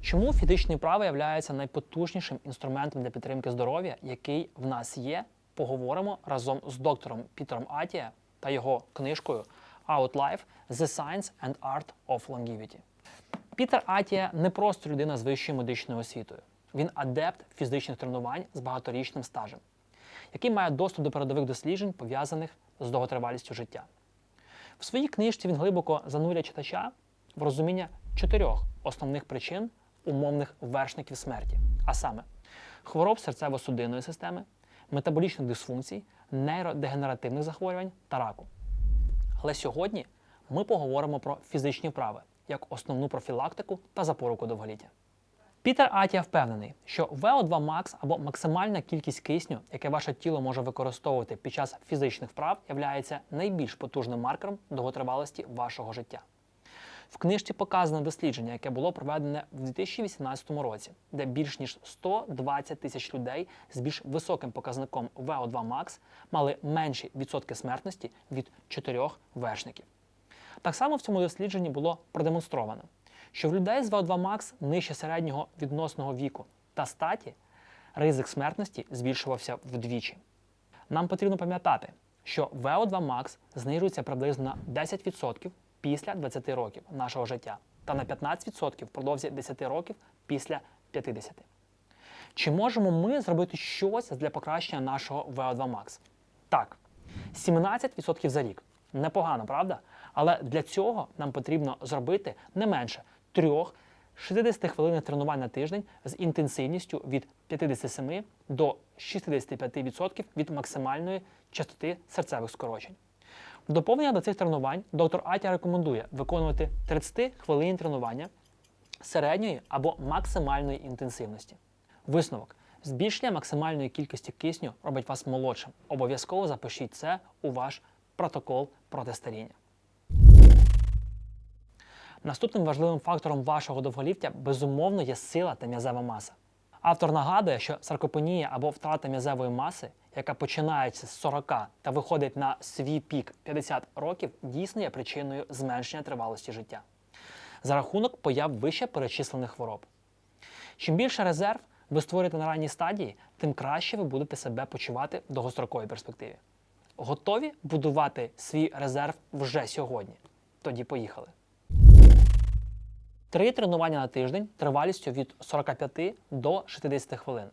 Чому фізичні вправи являються найпотужнішим інструментом для підтримки здоров'я, який в нас є, поговоримо разом з доктором Пітером Атія та його книжкою Outlife – The Science and Art of Longevity. Пітер Атія не просто людина з вищою медичною освітою. Він адепт фізичних тренувань з багаторічним стажем, який має доступ до передових досліджень, пов'язаних з довготривалістю життя. В своїй книжці він глибоко занурює читача в розуміння чотирьох основних причин умовних вершників смерті, а саме хвороб серцево-судинної системи, метаболічних дисфункцій, нейродегенеративних захворювань та раку. Але сьогодні ми поговоримо про фізичні вправи як основну профілактику та запоруку довголіття. Пітер Атія впевнений, що VO2 Max або максимальна кількість кисню, яке ваше тіло може використовувати під час фізичних вправ, є найбільш потужним маркером довготривалості вашого життя. В книжці показано дослідження, яке було проведене в 2018 році, де більш ніж 120 тисяч людей з більш високим показником VO2 Max мали менші відсотки смертності від чотирьох вершників. Так само в цьому дослідженні було продемонстровано, що в людей з VO2 Max нижче середнього відносного віку та статі ризик смертності збільшувався вдвічі. Нам потрібно пам'ятати, що VO2 Max знижується приблизно на 10% після 20 років нашого життя та на 15% впродовж 10 років після 50. Чи можемо ми зробити щось для покращення нашого VO2 Max? Так, 17% за рік. Непогано, правда? Але для цього нам потрібно зробити не менше трьох 60 хвилин тренувань на тиждень з інтенсивністю від 57 до 65% від максимальної частоти серцевих скорочень. Доповнення до цих тренувань доктор Атя рекомендує виконувати 30 хвилин тренування середньої або максимальної інтенсивності. Висновок. Збільшення максимальної кількості кисню робить вас молодшим. Обов'язково запишіть це у ваш протокол проти старіння. Наступним важливим фактором вашого довголіття безумовно є сила та м'язева маса. Автор нагадує, що саркопенія або втрата м'язевої маси, яка починається з 40 та виходить на свій пік 50 років, дійсно є причиною зменшення тривалості життя за рахунок появ вище перечислених хвороб. Чим більше резерв ви створюєте на ранній стадії, тим краще ви будете себе почувати в довгостроковій перспективі. Готові будувати свій резерв вже сьогодні? Тоді поїхали. Три тренування на тиждень тривалістю від 45 до 60 хвилин.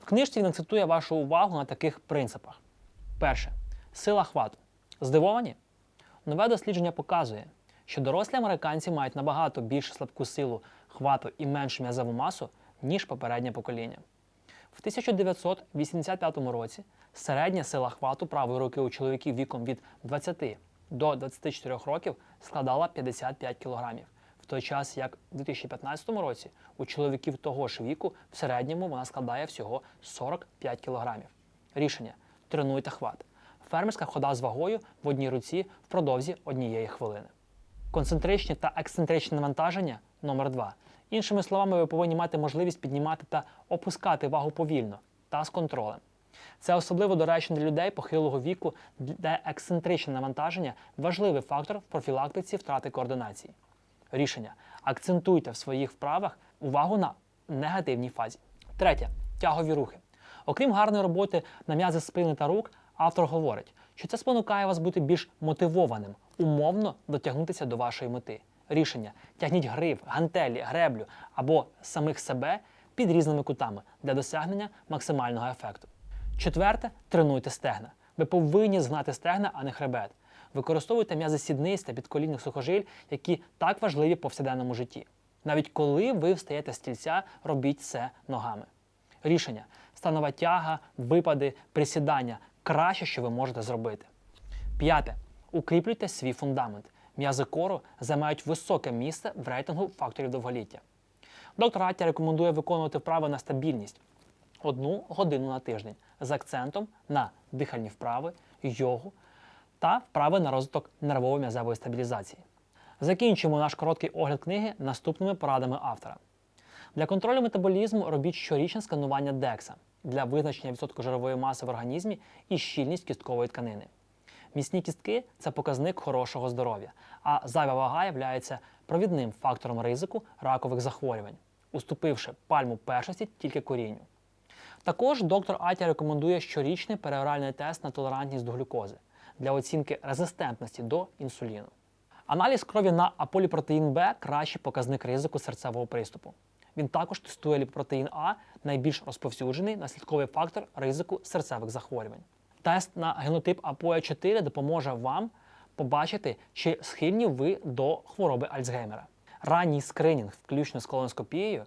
В книжці він акцентує вашу увагу на таких принципах. Перше сила хвату. Здивовані? Нове дослідження показує, що дорослі американці мають набагато більш слабку силу хвату і меншу м'язову масу, ніж попереднє покоління. В 1985 році середня сила хвату правої руки у чоловіків віком від 20 до 24 років складала 55 кг, в той час як у 2015 році у чоловіків того ж віку в середньому вона складає всього 45 кг. Рішення: тренуйте хват. Фермерська хода з вагою в одній руці впродовзі однієї хвилини. Концентричні та ексцентричні навантаження номер 2 Іншими словами, ви повинні мати можливість піднімати та опускати вагу повільно та з контролем. Це особливо доречно для людей похилого віку, де ексцентричне навантаження важливий фактор в профілактиці втрати координації. Рішення: акцентуйте в своїх вправах увагу на негативній фазі. Третє тягові рухи. Окрім гарної роботи на м'язи спини та рук, автор говорить, що це спонукає вас бути більш мотивованим, умовно дотягнутися до вашої мети. Рішення: тягніть гриф, гантелі, греблю або самих себе під різними кутами для досягнення максимального ефекту. Четверте тренуйте стегна. Ви повинні згнати стегна, а не хребет. Використовуйте м'язи сідниць та підколінних сухожиль, які так важливі в повсякденному житті. Навіть коли ви встаєте з стільця, робіть це ногами. Рішення: станова тяга, випади, присідання краще, що ви можете зробити. П'яте. Укріплюйте свій фундамент. М'язи кору займають високе місце в рейтингу факторів довголіття. Доктор Аття рекомендує виконувати вправи на стабільність одну годину на тиждень з акцентом на дихальні вправи, йогу та вправи на розвиток нервово-м'язевої стабілізації. Закінчимо наш короткий огляд книги наступними порадами автора. Для контролю метаболізму робіть щорічне сканування DEXA для визначення відсотку жирової маси в організмі і щільність кісткової тканини. Міцні кістки це показник хорошого здоров'я, а зайва вага є провідним фактором ризику ракових захворювань. уступивши пальму першості тільки корінню. Також доктор Атя рекомендує щорічний переоральний тест на толерантність до глюкози для оцінки резистентності до інсуліну. Аналіз крові на аполіпротеїн Б кращий показник ризику серцевого приступу. Він також тестує ліпопротеїн А, найбільш розповсюджений наслідковий фактор ризику серцевих захворювань. Тест на генотип АПОЕ4 допоможе вам побачити, чи схильні ви до хвороби Альцгеймера. Ранній скринінг, включно з колоноскопією,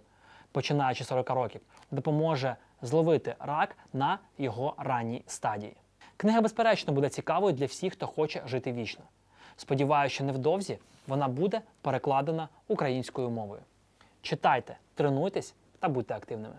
починаючи з 40 років, допоможе зловити рак на його ранній стадії. Книга, безперечно, буде цікавою для всіх, хто хоче жити вічно. Сподіваюся, що невдовзі вона буде перекладена українською мовою. Читайте, тренуйтесь та будьте активними.